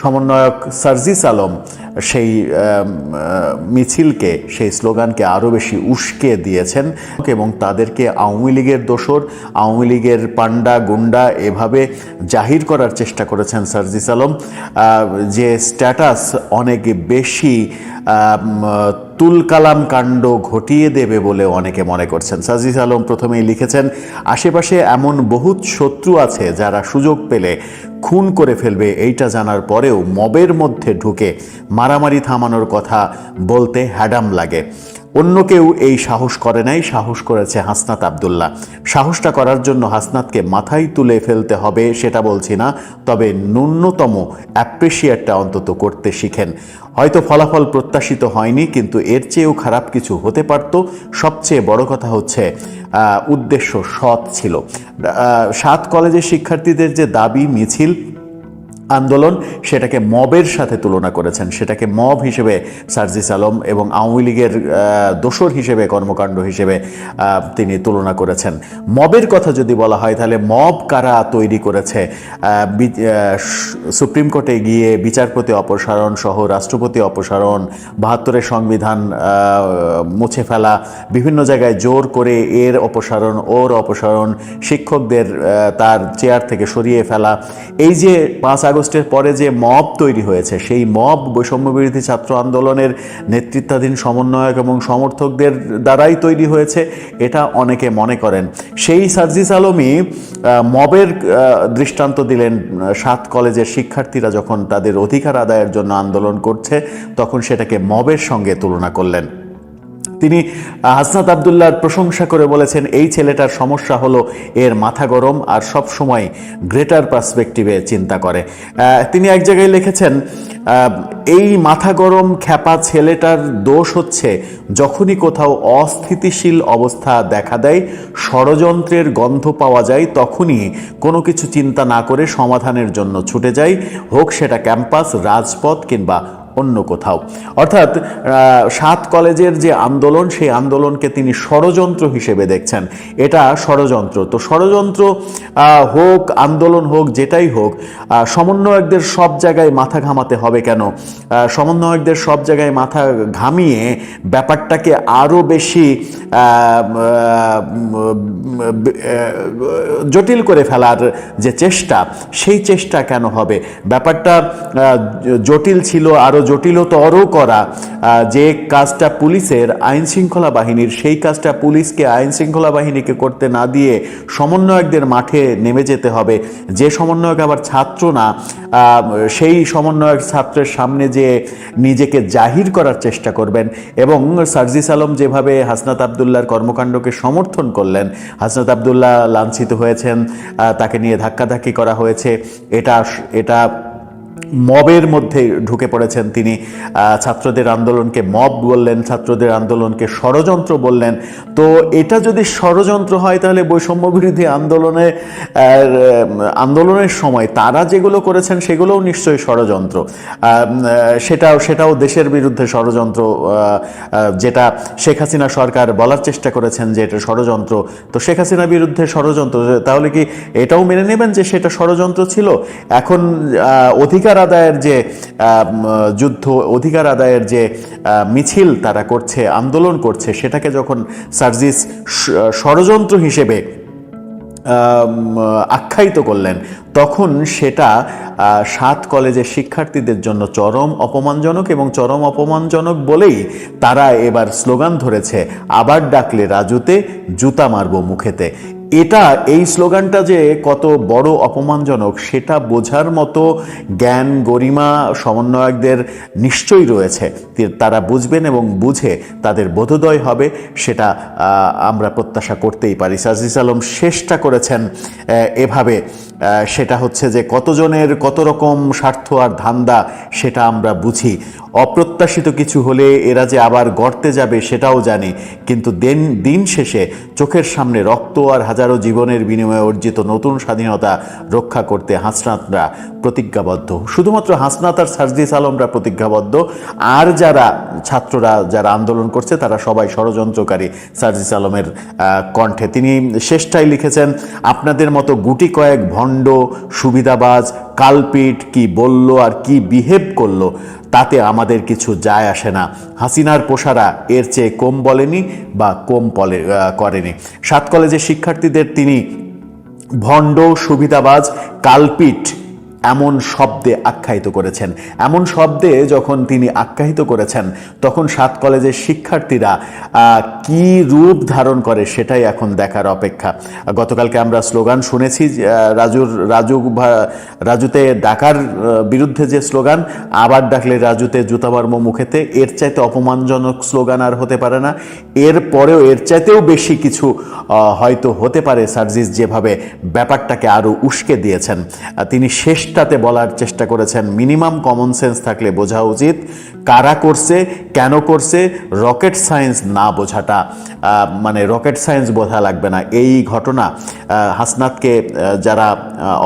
সমন্বয়ক সার্জিস আলম সেই মিছিলকে, সেই স্লোগানকে আরও বেশি উস্কে দিয়েছেন এবং তাদেরকে আওয়ামী লীগের দোসর আওয়ামী লীগের পান্ডা গুন্ডা এভাবে জাহির করার চেষ্টা করেছেন সার্জিস আলম যে স্ট্যাটাস অনেক বেশি তুলকালাম কাণ্ড ঘটিয়ে দেবে বলে অনেকে মনে করছেন। সাজিস আলম প্রথমেই লিখেছেন, আশেপাশে এমন বহুত শত্রু আছে যারা সুযোগ পেলে খুন করে ফেলবে, এইটা জানার পরেও মবের মধ্যে ঢুকে মারামারি থামানোর কথা বলতে হ্যাডাম লাগে। অন্য কেউ এই সাহস করে নাই, সাহস করেছে হাসনাত আবদুল্লাহ। সাহসটা করার জন্য হাসনাতকে মাথায় তুলে ফেলতে হবে, সেটা বলছি না, তবে ন্যূনতম অ্যাপ্রিসিয়েটটা অন্তত করতে শিখেন। হয়তো ফলাফল প্রত্যাশিত হয়নি, কিন্তু এর চেয়েও খারাপ কিছু হতে পারত। সবচেয়ে বড় কথা হচ্ছে উদ্দেশ্য সৎ ছিল। সাত কলেজের শিক্ষার্থীদের যে দাবি মিছিল আন্দোলন সেটাকে মবের সাথে তুলনা করেছেন। সেটাকে মব হিসেবে সার্জিস আলম এবং আওয়ামী লীগের দোসর হিসেবে, কর্মকাণ্ড হিসেবে তিনি তুলনা করেছেন। মবের কথা যদি বলা হয়, তাহলে মব কারা তৈরি করেছে? সুপ্রিম কোর্টে গিয়ে বিচারপতি অপসারণ সহ রাষ্ট্রপতি অপসারণ, বাহাত্তরের সংবিধান মুছে ফেলা, বিভিন্ন জায়গায় জোর করে এর অপসারণ, ওর অপসারণ, শিক্ষকদের তার চেয়ার থেকে সরিয়ে ফেলা, এই যে পাঁচ আগস্টের পরে যে মব তৈরি হয়েছে, সেই মব বৈষম্য বিরোধী ছাত্র আন্দোলনের নেতৃত্বাধীন সমন্বয়ক এবং সমর্থকদের দ্বারাই তৈরি হয়েছে, এটা অনেকে মনে করেন। সেই সার্জিস আলমই মবের দৃষ্টান্ত দিলেন সাত কলেজের শিক্ষার্থীরা যখন তাদের অধিকার আদায়ের জন্য আন্দোলন করছে, তখন সেটাকে মবের সঙ্গে তুলনা করলেন। তিনি হাসনাত আবদুল্লার প্রশংসা করে বলেছেন, এই ছেলেটার সমস্যা হলো এর মাথা গরম আর সব সময় গ্রেটার পার্সপেক্টিভে চিন্তা করে। তিনি এক জায়গায় লিখেছেন এই মাথা গরম, খ্যাপা ছেলেটার দোষ হচ্ছে যখনই কোথাও অস্থিতিশীল অবস্থা দেখা দেয়, ষড়যন্ত্রের গন্ধ পাওয়া যায়, তখনই কোনো কিছু চিন্তা না করে সমাধানের জন্য ছুটে যায়। হোক সেটা ক্যাম্পাস, রাজপথ কিংবা অন্য কোথাও। অর্থাৎ সাত কলেজের যে আন্দোলন, সেই আন্দোলনকে তিনি ষড়যন্ত্র হিসেবে দেখছেন। এটা ষড়যন্ত্র। তো ষড়যন্ত্র হোক, আন্দোলন হোক, যেটাই হোক সমন্বয়কদের সব জায়গায় মাথা ঘামাতে হবে কেন? সমন্বয়কদের সব জায়গায় মাথা ঘামিয়ে ব্যাপারটাকে আরও বেশি জটিল করে ফেলার যে চেষ্টা, সেই চেষ্টা কেন হবে? ব্যাপারটা জটিল ছিল আরও জটিলতরও করা যে কাজটা পুলিশের আইন শৃঙ্খলা বাহিনীর, সেই কাজটা পুলিশকে আইন শৃঙ্খলা বাহিনীকে করতে না দিয়ে সমন্বয়কদের মাঠে নেমে যেতে হবে। যে সমন্বয়ক আবার ছাত্র না সেই সমন্বয়ক ছাত্রের সামনে যে নিজেকে জাহির করার চেষ্টা করবেন এবং সার্জিস আলম যেভাবে হাসনাত আবদুল্লার কর্মকাণ্ডকে সমর্থন করলেন, হাসনাত আবদুল্লাহ লাঞ্ছিত হয়েছেন তাকে নিয়ে ধাক্কাধাক্কি করা হয়েছে, এটা এটা মবের মধ্যে ঢুকে পড়েছেন তিনি। ছাত্রদের আন্দোলনকে মব বললেন ছাত্রদের আন্দোলনকে ষড়যন্ত্র বললেন। তো এটা যদি ষড়যন্ত্র হয় তাহলে বৈষম্য বিরোধী আন্দোলনে আন্দোলনের সময় তারা যেগুলো করেছেন সেগুলোও নিশ্চয়ই ষড়যন্ত্র। সেটাও সেটাও দেশের বিরুদ্ধে ষড়যন্ত্র যেটা শেখ হাসিনা সরকার বলার চেষ্টা করেছেন যে এটা ষড়যন্ত্র। তো শেখ হাসিনার বিরুদ্ধে ষড়যন্ত্র তাহলে কি এটাও মেনে নেবেন যে সেটা ষড়যন্ত্র ছিল? এখন আহ, অধিকার আদায়ের যে যুদ্ধ অধিকার আদায়ের যে মিছিল তারা করছে, আন্দোলন করছে, সেটাকে যখন সার্জিস ষড়যন্ত্র হিসেবে আখ্যায়িত করলেন, তখন সেটা সাত কলেজের শিক্ষার্থীদের জন্য চরম অপমানজনক এবং চরম অপমানজনক বলেই তারা এবার স্লোগান ধরেছে, আবার ডাকলে রাজুতে জুতা মারবো মুখেতে। এটা, এই স্লোগানটা যে কত বড় অপমানজনক, সেটা বোঝার মতো জ্ঞান গরিমা সমন্বয়কদের নিশ্চয়ই রয়েছে। তারা বুঝবেন এবং বুঝে তাদের বোধোদয় হবে, সেটা আমরা প্রত্যাশা করতেই পারি। সাজিস আলম শেষটা করেছেন এভাবে। সেটা হচ্ছে যে কতজনের কত রকম স্বার্থ আর ধান্দা, সেটা আমরা বুঝি। অপ্রত্যাশিত কিছু হলে এরা যে আবার গর্তে যাবে, সেটাও জানি। কিন্তু দিন দিন শেষে চোখের সামনে রক্ত আর হাজার জীবনের বিনিময়ে অর্জিত নতুন স্বাধীনতা রক্ষা করতে হাসনাতরা প্রতিজ্ঞাবদ্ধ। শুধুমাত্র হাসনাত আর সার্জিস আলমরা প্রতিজ্ঞাবদ্ধ, আর যারা ছাত্ররা যারা আন্দোলন করছে, তারা সবাই ষড়যন্ত্রকারী সার্জিস আলমের কণ্ঠে। তিনি শেষটাই লিখেছেন, আপনাদের মতো গুটি কয়েক ভণ্ড সুবিধাবাজ, কালপিট কি বলল আর কি বিহেভ করল তাতে আমাদের কিছু যায় আসে না। হাসিনার পোষারা এর চেয়ে কম বলেনি বা কম বলে করেনি। সাত কলেজের শিক্ষার্থীদের তিনি ভণ্ড, সুবিধাবাজ, কালপিট এমন শব্দে আখ্যায়িত করেছেন। এমন শব্দে যখন তিনি আখ্যায়িত করেছেন, তখন সাত কলেজের শিক্ষার্থীরা কি রূপ ধারণ করে সেটাই এখন দেখার অপেক্ষা। গতকালকে আমরা স্লোগান শুনেছি রাজুর, রাজু রাজুতে ডাকার বিরুদ্ধে যে স্লোগান, আবার ডাকলে রাজুতে জুতাবর্ম মুখেতে, এর চাইতে অপমানজনক স্লোগান আর হতে পারে না। এর পরেও এর চাইতেও বেশি কিছু হয়তো হতে পারে সার্জিস যেভাবে ব্যাপারটাকে আরও উস্কে দিয়েছেন। তিনি তিনি শেষটাতে বলার চেষ্টা করেছেন। মিনিমাম কমন সেন্স থাকলে বোঝা উচিত। কারা করছে, কেন করছে রকেট সায়েন্স না বোঝাটা। মানে রকেট সায়েন্স বোঝা লাগবে না। এই ঘটনা হাসনাতকে যারা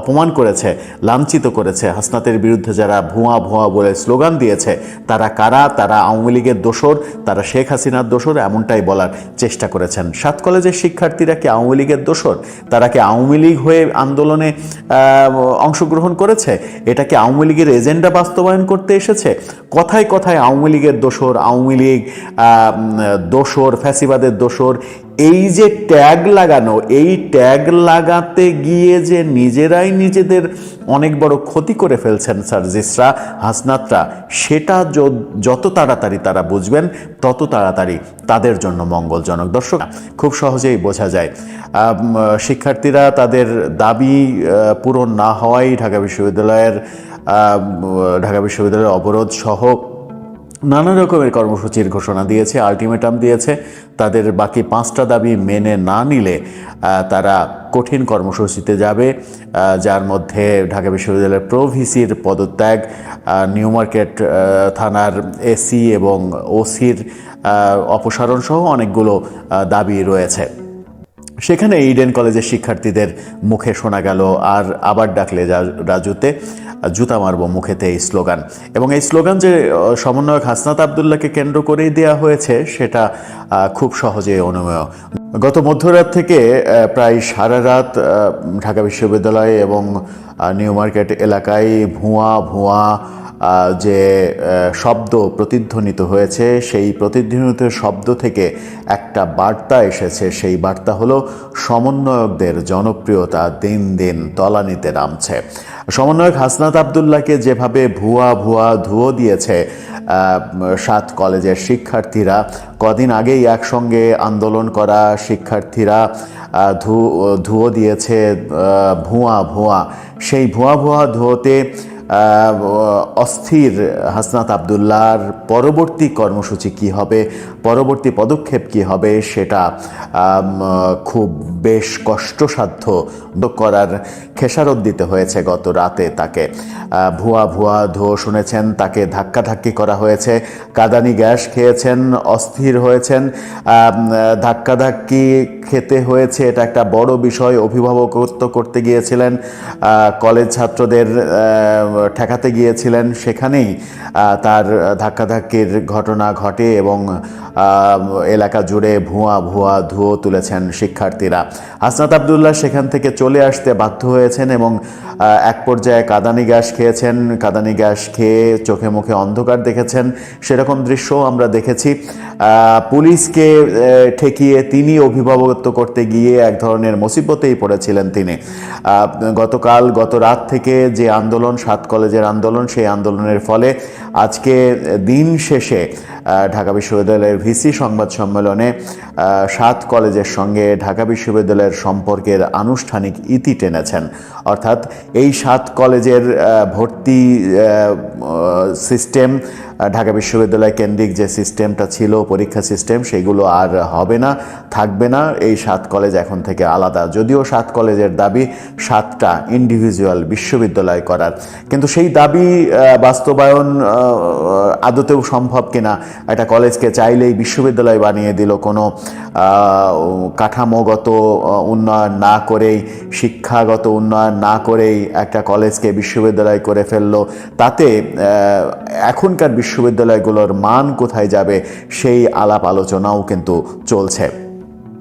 অপমান করেছে, লাঞ্ছিত করেছে, হাসনাতের বিরুদ্ধে যারা ভুয়া ভুয়া বলে স্লোগান দিয়েছে, তারা কারা? তারা আওয়ামী লীগের দোসর তারা শেখ হাসিনার দোসর এমনটাই বলার চেষ্টা করেছেন। সাত কলেজের শিক্ষার্থীরা কি আওয়ামী লীগের দোসর তারা কি আওয়ামী লীগ হয়ে আন্দোলনে অংশগ্রহণ করেছে? এটা কি আওয়ামী লীগের এজেন্ডা বাস্তবায়ন করতে এসেছে? কথায় কথায় আওয়ামী লীগের দোসর আওয়ামী লীগ দোসর ফ্যাসিবাদের দোসর এই যে ট্যাগ লাগানো, এই ট্যাগ লাগাতে গিয়ে যে নিজেরাই নিজেদের অনেক বড় ক্ষতি করে ফেলছেন সার্জিসরা হাসনাতরা, সেটা যত তাড়াতাড়ি তারা বুঝবেন, তত তাড়াতাড়ি তাদের জন্য মঙ্গলজনক। দর্শক, খুব সহজেই বোঝা যায়। শিক্ষার্থীরা তাদের দাবি পূরণ না হওয়াই ঢাকা বিশ্ববিদ্যালয়ের ঢাকা বিশ্ববিদ্যালয়ের অবরোধ সহ নানা রকমের কর্মসূচির ঘোষণা দিয়েছে, আলটিমেটাম দিয়েছে। তাদের বাকি পাঁচটা দাবি মেনে না নিলে তারা কঠিন কর্মসূচিতে যাবে যার মধ্যে ঢাকা বিশ্ববিদ্যালয়ের প্রভিসির পদত্যাগ নিউ মার্কেট থানার এসি এবং ওসির অপসারণ সহ অনেকগুলো দাবি রয়েছে। সেখানে ইডেন কলেজের শিক্ষার্থীদের মুখে শোনা গেল আর আবার ডাকলে রাজুতে, জুতা মারবো মুখেতে এই স্লোগান। এবং এই স্লোগান যে সমন্বয়ক হাসনাত আবদুল্লাহকে কেন্দ্র করেই দেয়া হয়েছে, সেটা খুব সহজে অনুমেয়। গত মধ্যরাত থেকে প্রায় সারা রাত ঢাকা বিশ্ববিদ্যালয় এবং নিউ মার্কেট এলাকায় ভুয়া ভুয়া যে শব্দ প্রতিধ্বনিত হয়েছে, সেই প্রতিধ্বনিত শব্দ থেকে একটা বার্তা এসেছে। সেই বার্তা হলো, সমন্বয়কদের জনপ্রিয়তা দিন দিন তলানিতে নামছে। সমন্বয়ক হাসনাত আবদুল্লাহকে যেভাবে ভুয়া ভুয়া ধুয়ো দিয়েছে সাত কলেজের শিক্ষার্থীরা, কদিন আগেই একসঙ্গে আন্দোলন করা শিক্ষার্থীরা ধু, ধুয়ো দিয়েছে ভুয়া ভুয়া। সেই ভুয়া ভুয়া ধুয়োতে অস্থির হাসনাত আবদুল্লাহর পরবর্তী কর্মসূচি কি হবে? পরবর্তী পদক্ষেপ কি হবে? সেটা খুব বেশ কষ্টসাধ্য করার খেসারত দিতে হয়েছে গত রাতে তাকে। ভুয়া ভুয়া ধো শুনেছেন, তাকে ধাক্কাধাক্কি করা হয়েছে, কাদানি গ্যাস খেয়েছেন, অস্থির হয়েছেন। ধাক্কাধাক্কি খেতে হয়েছে এটা একটা বড় বিষয়, অভিভাবকত্ব করতে গিয়েছিলেন। কলেজ ছাত্রদের ঠেকাতে গিয়েছিলেন সেখানেই তার ধাক্কাধাক্কির ঘটনা ঘটে এবং এলাকা জুড়ে ভুয়া ভুয়া ধুয়ো তুলেছেন শিক্ষার্থীরা। হাসনাত আবদুল্লাহ সেখান থেকে চলে আসতে বাধ্য হয়েছেন এবং এক পর্যায়ে কাদানি গ্যাস খেয়েছেন। কাদানি গ্যাস খেয়ে চোখে মুখে অন্ধকার দেখেছেন। সেরকম দৃশ্যও আমরা দেখেছি। পুলিশকে ঠেকিয়ে তিনি অভিভাবকত্ব করতে গিয়ে এক ধরনের মুসিবতেই পড়েছিলেন তিনি। গতকাল গত রাত থেকে যে আন্দোলন, সাত কলেজের আন্দোলন, সেই আন্দোলনের ফলে আজকে দিন শেষে ঢাকা বিশ্ববিদ্যালয়ের ভিসি সংবাদ সম্মেলনে সাত কলেজের সঙ্গে ঢাকা বিশ্ববিদ্যালয়ের সম্পর্কের আনুষ্ঠানিক ইতি টেনেছেন। অর্থাৎ এই সাত কলেজের ভর্তি সিস্টেম ঢাকা বিশ্ববিদ্যালয় কেন্দ্রিক যে সিস্টেমটা ছিল, পরীক্ষা সিস্টেম, সেগুলো আর হবে না, থাকবে না। এই সাত কলেজ এখন থেকে আলাদা। যদিও সাত কলেজের দাবি সাতটা ইন্ডিভিজুয়াল বিশ্ববিদ্যালয় করার। কিন্তু সেই দাবি বাস্তবায়ন আদতেও সম্ভব কিনা, একটা কলেজকে চাইলেই বিশ্ববিদ্যালয় বানিয়ে দিল কোনো কাঠামোগত উন্নয়ন না করেই, শিক্ষাগত উন্নয়ন না করেই একটা কলেজকে বিশ্ববিদ্যালয় করে ফেলল। তাতে এখনকার বিশ্ববিদ্যালয়গুলোর মান কোথায় যাবে সেই আলাপ আলোচনাও কিন্তু চলছে।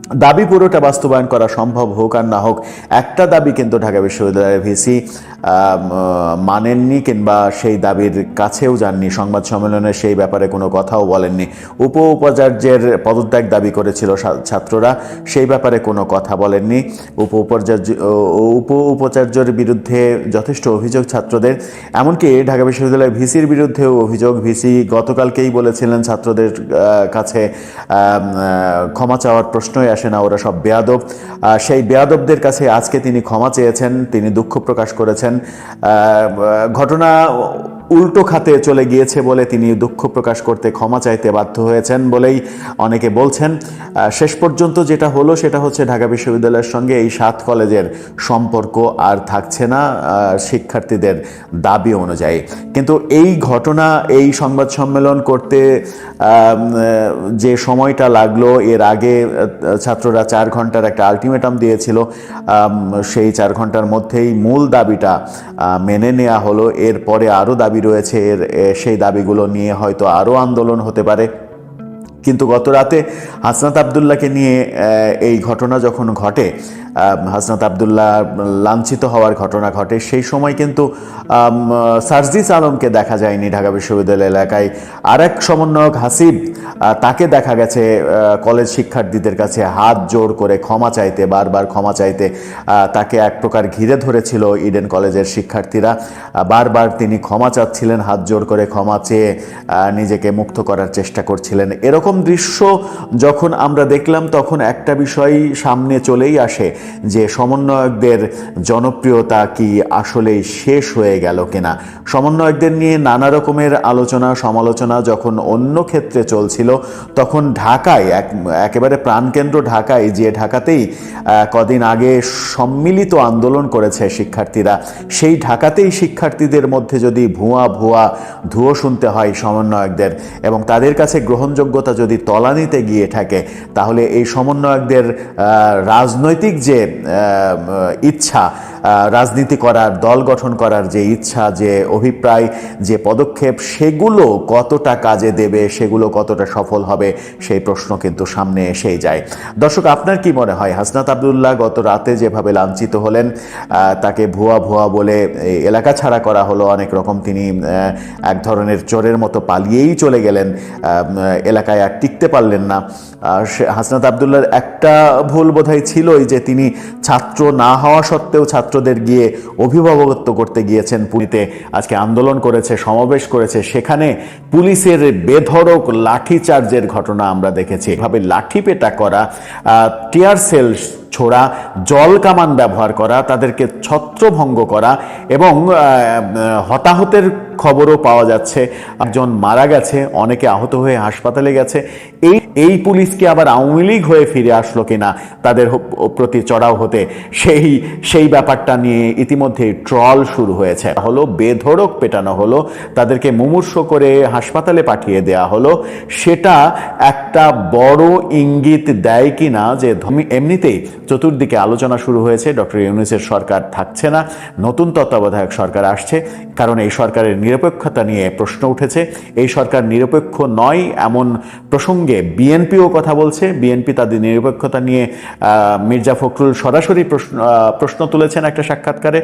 দাবি পুরোটা বাস্তবায়ন করা সম্ভব হোক আর না হোক, একটা দাবি কিন্তু ঢাকা বিশ্ববিদ্যালয়ের ভিসি মানেননি কিংবা সেই দাবির কাছেও যাননি। সংবাদ সম্মেলনে সেই ব্যাপারে কোনো কথাও বলেননি। উপ উপাচার্যের পদত্যাগ দাবি করেছিল ছাত্ররা, সেই ব্যাপারে কোনো কথা বলেননি। উপ উপাচার্য উপ উপাচার্যের বিরুদ্ধে যথেষ্ট অভিযোগ ছাত্রদের, এমনকি ঢাকা বিশ্ববিদ্যালয়ের ভিসির বিরুদ্ধেও অভিযোগ। ভিসি গতকালকেই বলেছিলেন ছাত্রদের কাছে ক্ষমা চাওয়ার প্রশ্নই আসে না, ওরা সব বেয়াদব। সেই বেয়াদবদের কাছে আজকে তিনি ক্ষমা চেয়েছেন, তিনি দুঃখ প্রকাশ করেছেন। ঘটনা উল্টো খাতে চলে গিয়েছে বলে তিনি দুঃখ প্রকাশ করতে ক্ষমা চাইতে বাধ্য হয়েছেন বলেই অনেকে বলছেন। শেষ পর্যন্ত যেটা হলো সেটা হচ্ছে ঢাকা বিশ্ববিদ্যালয়ের সঙ্গে এই সাত কলেজের সম্পর্ক আর থাকছে না শিক্ষার্থীদের দাবি অনুযায়ী। কিন্তু এই ঘটনা, এই সংবাদ সম্মেলন করতে যে সময়টা লাগল, এর আগে ছাত্ররা চার ঘণ্টার একটা আলটিমেটাম দিয়েছিল। সেই চার ঘণ্টার মধ্যেই মূল দাবিটা মেনে নেওয়া হলো। এরপরে আরও দাবি রয়েছে এর সেই দাবিগুলো নিয়ে হয়তো আরও আন্দোলন হতে পারে। কিন্তু গত রাতে হাসনাত আবদুল্লাহকে নিয়ে এই ঘটনা যখন ঘটে হাসনাত আবদুল্লাহ লাঞ্ছিত হওয়ার ঘটনা ঘটে, সেই সময় কিন্তু সার্জিস আলমকে দেখা যায়নি ঢাকা বিশ্ববিদ্যালয় এলাকায়। আর এক সমন্বয়ক হাসিব তাকে দেখা গেছে কলেজ শিক্ষার্থীদের কাছে হাত জোর করে ক্ষমা চাইতে, বারবার ক্ষমা চাইতে তাকে এক প্রকার ঘিরে ধরেছিল ইডেন কলেজের শিক্ষার্থীরা। বারবার তিনি ক্ষমা চাচ্ছিলেন, হাত জোর করে ক্ষমা চেয়ে নিজেকে মুক্ত করার চেষ্টা করছিলেন। এরকম দৃশ্য যখন আমরা দেখলাম, তখন একটা বিষয় সামনে চলেই আসে যে সমন্বয়কদের জনপ্রিয়তা কি আসলেই শেষ হয়ে গেল কিনা। সমন্বয়কদের নিয়ে নানা রকমের আলোচনা, সমালোচনা যখন অন্য ক্ষেত্রে চলছিল, তখন ঢাকায়, এক, একেবারে প্রাণকেন্দ্র ঢাকায়, যে ঢাকাতেই কদিন আগে সম্মিলিত আন্দোলন করেছে শিক্ষার্থীরা, সেই ঢাকাতেই শিক্ষার্থীদের মধ্যে যদি ভুয়া ভুয়া ধুয়ো শুনতে হয় সমন্বয়কদের এবং তাদের কাছে গ্রহণযোগ্যতা যদি তলানিতে গিয়ে থাকে তাহলে এই সমন্বয়কদের রাজনৈতিক যে ইচ্ছা রাজনীতি করার, দল গঠন করার যে ইচ্ছা, যে অভিপ্রায়, যে পদক্ষেপ, সেগুলো কতটা কাজে দেবে, সেগুলো কতটা সফল হবে, সেই প্রশ্ন কিন্তু সামনে এসেই যায়। দর্শক, আপনার কি মনে হয়? হাসনাত আবদুল্লাহ গত রাতে যেভাবে লাঞ্ছিত হলেন তাকে ভুয়া ভুয়া বলে এলাকা ছাড়া করা হলো, অনেক রকম তিনি এক ধরনের চোরের মতো পালিয়েই চলে গেলেন এলাকায় আর টিকতে পারলেন না। হাসনাত আবদুল্লার একটা ভুল বোধহয় ছিলই যে তিনি ছাত্র না হওয়া সত্ত্বেও ছাত্রদের গিয়ে অভিভাবকত্ব করতে গিয়েছেন পুরীতে। আজকে আন্দোলন করেছে, সমাবেশ করেছে। সেখানে পুলিশের বেধরক লাঠিচার্জের ঘটনা আমরা দেখেছি। এভাবে লাঠি পেটা করা টিয়ার সেল ছোড়া, জল কামান ব্যবহার করা, তাদেরকে ছত্রভঙ্গ করা এবং হতাহতের খবরও পাওয়া যাচ্ছে। একজন মারা গেছে, অনেকে আহত হয়ে হাসপাতালে গেছে। এই এই পুলিশকে আবার আওয়ামী লীগ হয়ে ফিরে আসলো কিনা, তাদের প্রতি চড়াও হতে, সেই সেই ব্যাপারটা নিয়ে ইতিমধ্যে ট্রল শুরু হয়েছে। হলো, বেধড়ক পেটানো হলো, তাদেরকে মুমূর্ষ করে হাসপাতালে পাঠিয়ে দেয়া হলো। সেটা একটা বড় ইঙ্গিত দেয় কিনা যে ধর্মী- এমনিতেই চতুর্দিকে আলোচনা শুরু হয়েছে, ডক্টর ইউনুসের সরকার থাকছে না, নতুন তত্ত্বাবধায়ক সরকার আসছে, কারণ এই সরকারের নিরপেক্ষতা নিয়ে প্রশ্ন উঠেছে। এই সরকার নিরপেক্ষ নয়, এমন প্রসঙ্গে বিএনপিও কথা বলছে। বিএনপি তাদের নিরপেক্ষতা নিয়ে মির্জা ফখরুল সরাসরি প্রশ্ন প্রশ্ন তুলেছেন একটা সাক্ষাৎকারে।